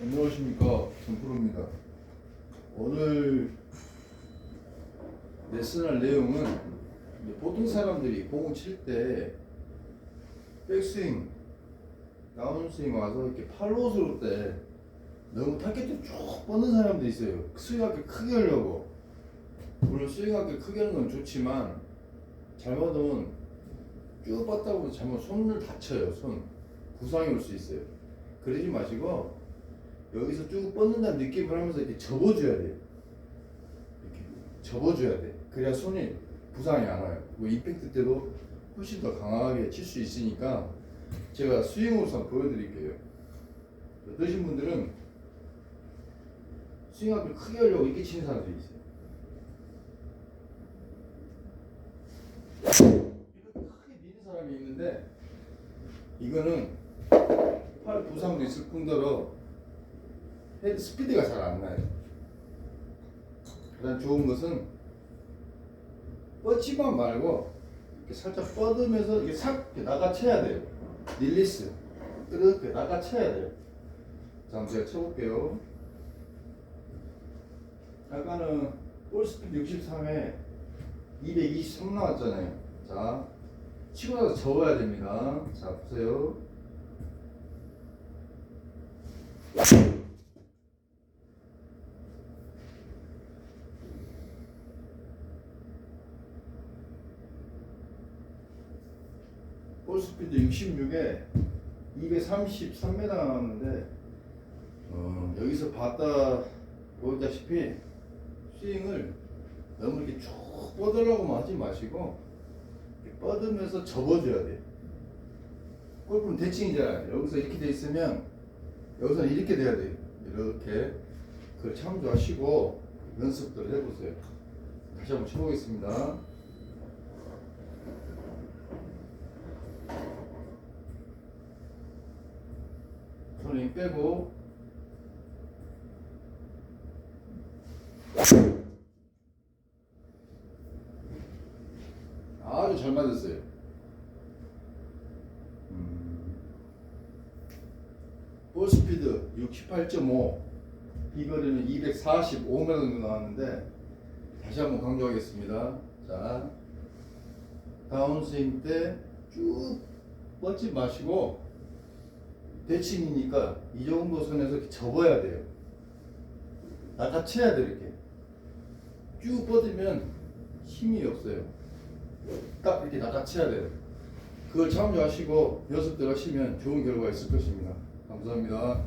안녕하십니까 전프로입니다. 오늘 레슨할 내용은 보통 사람들이 공을 칠 때 백스윙, 다운스윙 와서 이렇게 팔로 쏠때 너무 타겟을 쭉 뻗는 사람도 있어요. 스윙하게 크게 하려고. 물론 스윙하게 크게 하는 건 좋지만 잘못하면 쭉 뻗다 보면 잘못 손을 다쳐요. 손 부상이 올 수 있어요. 그러지 마시고 여기서 쭉 뻗는다는 느낌을 하면서 이렇게 접어줘야 돼요. 이렇게 접어줘야 돼. 그래야 손이 부상이 안 와요. 뭐 임팩트 때도 훨씬 더 강하게 칠 수 있으니까 제가 스윙으로서 한번 보여드릴게요. 어떠신 분들은 스윙업을 크게 하려고 이렇게 치는 사람들이 있어요. 이렇게 크게 미는 사람이 있는데 이거는 팔 부상도 있을 뿐더러 스피드가 잘 안 나요. 가장 좋은 것은 뻗지만 말고 이렇게 살짝 뻗으면서 이게 싹 이렇게 나가쳐야 돼요. 릴리스 이렇게 나가쳐야 돼요. 자, 한번 제가 쳐볼게요. 아까는 볼 스피드 63에 223 나왔잖아요. 자, 치고 나서 접어야 됩니다. 자, 보세요. 볼 스피드 66에 233m 나왔는데 어, 여기서 봤다 보다시피 스윙을 너무 이렇게 쭉 뻗으려고만 하지 마시고 뻗으면서 접어줘야 돼요. 골프는 대칭이잖아요. 여기서 이렇게 돼 있으면 여기서 이렇게 돼야 돼요. 이렇게 그걸 참조하시고 연습들 해보세요. 다시 한번 쳐보겠습니다. 손을 빼고 아주 잘 맞았어요. 음. 볼 스피드 68.5 비거리는 245m 정도 나왔는데 다시 한번 강조하겠습니다. 자 다운스윙 때 쭉 뻗지 마시고 대칭이니까 이 정도 선에서 접어야 돼요. 낚아채야 돼요 이렇게. 쭉 뻗으면 힘이 없어요. 딱 이렇게 낚아채야 돼요. 그걸 참조하시고 연습들 하시면 좋은 결과가 있을 것입니다. 감사합니다.